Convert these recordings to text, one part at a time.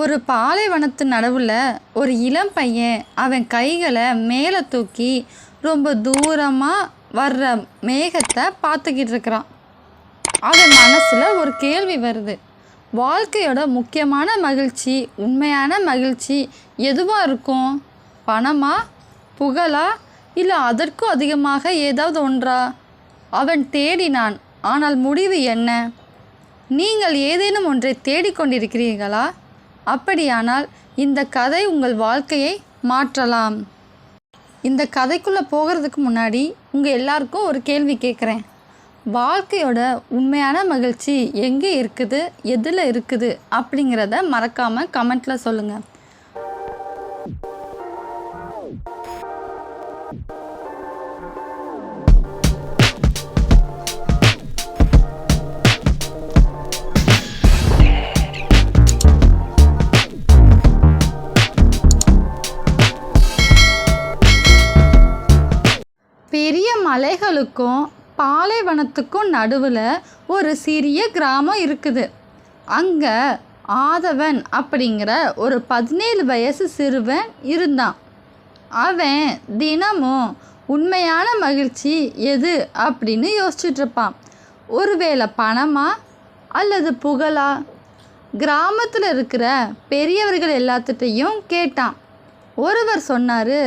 ஒரு பாலைவனத்து நடுவில் ஒரு இளம் பையன் அவன் கைகளை மேலே தூக்கி ரொம்ப தூரமாக வர்ற மேகத்தை பார்த்துக்கிட்டு இருக்கிறான். அவன் மனசில் ஒரு கேள்வி வருது. வாழ்க்கையோட முக்கியமான மகிழ்ச்சி உண்மையான மகிழ்ச்சி எதுவாக இருக்கும்? பணமா புகழா இல்லை அதற்கும் அதிகமாக ஏதாவது ஒன்றா? அவன் தேடினான் ஆனால் முடிவு என்ன? நீங்கள் ஏதேனும் ஒன்றை தேடிக்கொண்டிருக்கிறீர்களா? அப்படியானால் இந்த கதை உங்கள் வாழ்க்கையை மாற்றலாம். இந்த கதைக்குள்ளே போகிறதுக்கு முன்னாடி உங்கள் எல்லாருக்கும் ஒரு கேள்வி கேட்குறேன் வாழ்க்கையோட உண்மையான மகிழ்ச்சி எங்கே இருக்குது எதில் இருக்குது அப்படிங்கிறத மறக்காமல் கமெண்ட்டில் சொல்லுங்கள் பெரிய மலைகளுக்கும் பாலைவனத்துக்கும் நடுவில் ஒரு சிறிய கிராமம் இருக்குது. அங்கே ஆதவன் அப்படிங்கிற ஒரு பதினேழு வயசு சிறுவன் இருந்தான். அவன் தினமும் உண்மையான மகிழ்ச்சி எது அப்படின்னு யோசிச்சுட்ருப்பான். ஒருவேளை பணமா அல்லது புகழா? கிராமத்தில் இருக்கிற பெரியவர்கள் எல்லாத்துட்டையும் கேட்டான். ஒருவர் சொன்னார்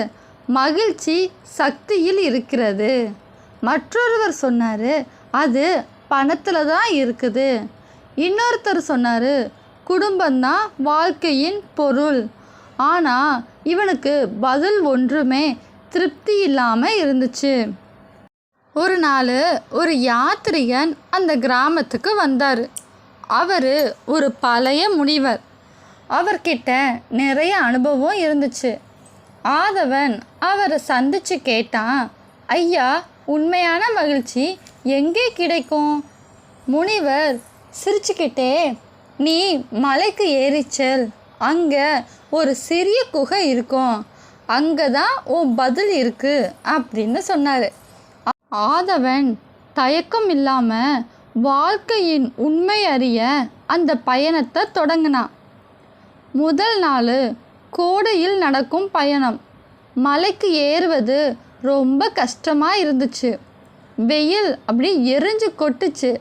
மகிழ்ச்சி சக்தியில் இருக்கிறது. மற்றொருவர் சொன்னார் அது பணத்தில் தான் இருக்குது. இன்னொருத்தர் சொன்னார் குடும்பம்தான் வாழ்க்கையின் பொருள். ஆனால் இவனுக்கு பதில் ஒன்றுமே திருப்தி இல்லாமல் இருந்துச்சு. ஒரு நாள் ஒரு யாத்திரிகன் அந்த கிராமத்துக்கு வந்தார். அவர் ஒரு பழைய முனிவர். அவர்கிட்ட நிறைய அனுபவம் இருந்துச்சு. ஆதவன் அவரை சந்திச்சு கேட்டான் ஐயா உண்மையான மகிழ்ச்சி எங்கே கிடைக்கும்? முனிவர் சிரிச்சுக்கிட்டே நீ மலைக்கு ஏறிச்சல் அங்கே ஒரு சிறிய குகை இருக்கும். அங்கே தான் உன் பதில் இருக்குது அப்படின்னு சொன்னார். ஆதவன் தயக்கம் இல்லாமல் வாழ்க்கையின் உண்மை அறிய அந்த பயணத்தை தொடங்கினான். முதல் நாள் கோடையில் நடக்கும் பயணம். மலைக்கு ஏறுவது ரொம்ப கஷ்டமாக இருந்துச்சு. வெயில் அப்படி எரிஞ்சு கொட்டுச்சு.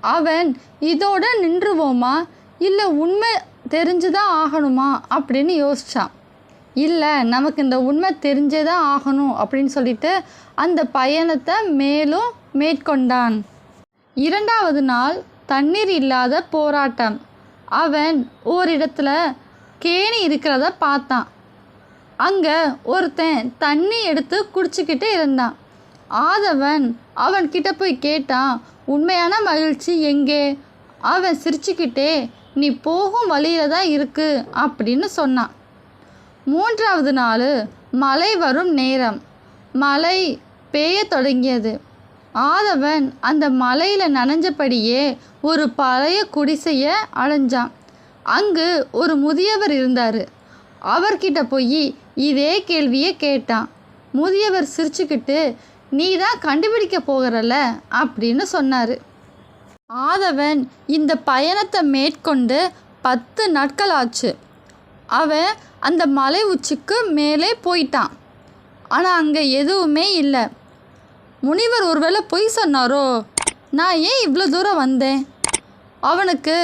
அவன் இதோட நின்றுவோமா? இல்லை உண்மை தெரிஞ்சுதான் ஆகணுமா? அப்படின்னு யோசிச்சான். இல்லை நமக்கு இந்த உண்மை தெரிஞ்சே தான் ஆகணும் அப்படின்னு சொல்லிட்டு அந்த பயணத்தை மேலும் மேற்கொண்டான். இரண்டாவது நாள் தண்ணீர் இல்லாத போராட்டம். அவன் ஓரிடத்துல கேணி இருக்கிறத பார்த்தான். அங்கே ஒருத்தன் தண்ணி எடுத்து குடிச்சிக்கிட்டு இருந்தான். ஆதவன் அவன்கிட்ட போய் கேட்டான் உண்மையான மகிழ்ச்சி எங்கே? அவன் சிரிச்சுக்கிட்டே நீ போகும் வழியில தான் இருக்கு அப்படின்னு சொன்னான். மூன்றாவது நாள் மழை வரும் நேரம். மழை பெய்ய தொடங்கியது. ஆதவன் அந்த மலையில் நனைஞ்சபடியே ஒரு பழைய குடிசையை அலைஞ்சான் அங்கு ஒரு முதியவர் இருந்தார். அவர்கிட்ட போய் இதே கேள்வியை கேட்டான். முதியவர் சிரிச்சுக்கிட்டு நீ தான் கண்டுபிடிக்க போகிறல்ல? அப்படின்னு சொன்னார். ஆதவன் இந்த பயணத்தை மேற்கொண்டு பத்து நாட்கள் ஆச்சு. அவன் அந்த மலை உச்சிக்கு மேலே போயிட்டான். ஆனால் அங்கே எதுவுமே இல்லை. முனிவர் ஒருவேளை பொய் சொன்னாரோ? நான் ஏன் இவ்வளோ தூரம் வந்தேன்? அவனுக்கு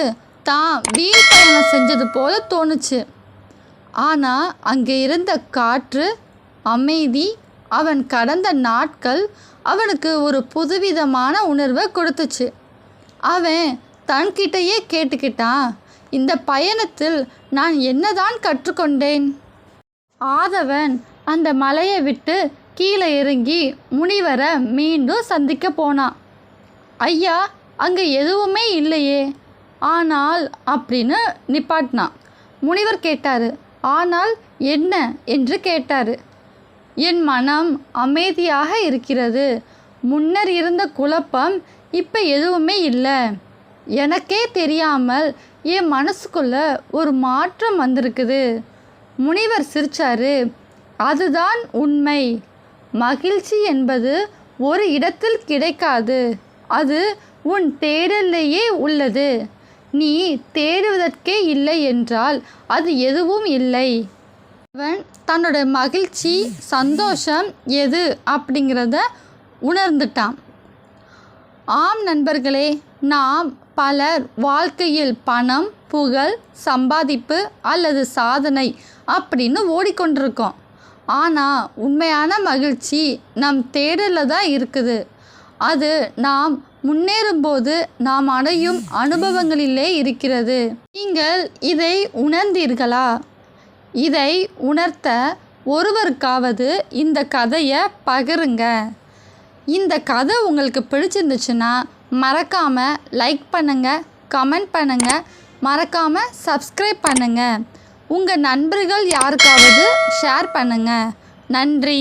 தான் வீண் பயணம் செஞ்சது போல தோணுச்சு. ஆனால் அங்கே இருந்த காற்று அமைதி அவன் கடந்த நாட்கள் அவனுக்கு ஒரு புதுவிதமான உணர்வை கொடுத்துச்சு. அவன் தன்கிட்டயே கேட்டுக்கிட்டான் இந்த பயணத்தில் நான் என்னதான் கற்றுக்கொண்டேன்? ஆதவன் அந்த மலையை விட்டு கீழே இறங்கி முனிவரை மீண்டும் சந்திக்க போனான். ஐயா அங்கே எதுவுமே இல்லையே. ஆனால் அப்படின்னு நிப்பாட்டினான் முனிவர் கேட்டார் ஆனால் என்ன? என்று கேட்டார் என் மனம் அமைதியாக இருக்கிறது. முன்னர் இருந்த குழப்பம் இப்போ எதுவுமே இல்லை. எனக்கே தெரியாமல் என் மனசுக்குள்ள ஒரு மாற்றம் வந்திருக்குது முனிவர் சிரிச்சாரு அதுதான் உண்மை. மகிழ்ச்சி என்பது ஒரு இடத்தில் கிடைக்காது. அது உன் தேடல்லையே உள்ளது. நீ தேடுவதற்கே இல்லை என்றால் அது எதுவும் இல்லை. அவன் தன்னோட மகிழ்ச்சி சந்தோஷம் எது அப்படிங்கிறத உணர்ந்துட்டான். ஆம் நண்பர்களே நாம் பலர் வாழ்க்கையில் பணம் புகழ் சம்பாதிப்பு அல்லது சாதனை அப்படின்னு ஓடிக்கொண்டிருக்கோம். ஆனால் உண்மையான மகிழ்ச்சி நம் தேடலில் தான் இருக்குது. அது நாம் முன்னேறும்போது நாம் அடையும் அனுபவங்களிலே இருக்கிறது. நீங்கள் இதை உணர்ந்தீர்களா? இதை உணர்த்த ஒருவருக்காவது இந்த கதையை பகிருங்க. இந்த கதை உங்களுக்கு பிடிச்சிருந்துச்சுன்னா மறக்காமல் லைக் பண்ணுங்கள் கமெண்ட் பண்ணுங்கள் மறக்காமல் சப்ஸ்கிரைப் பண்ணுங்கள் உங்கள் நண்பர்கள் யாருக்காவது ஷேர் பண்ணுங்கள் நன்றி.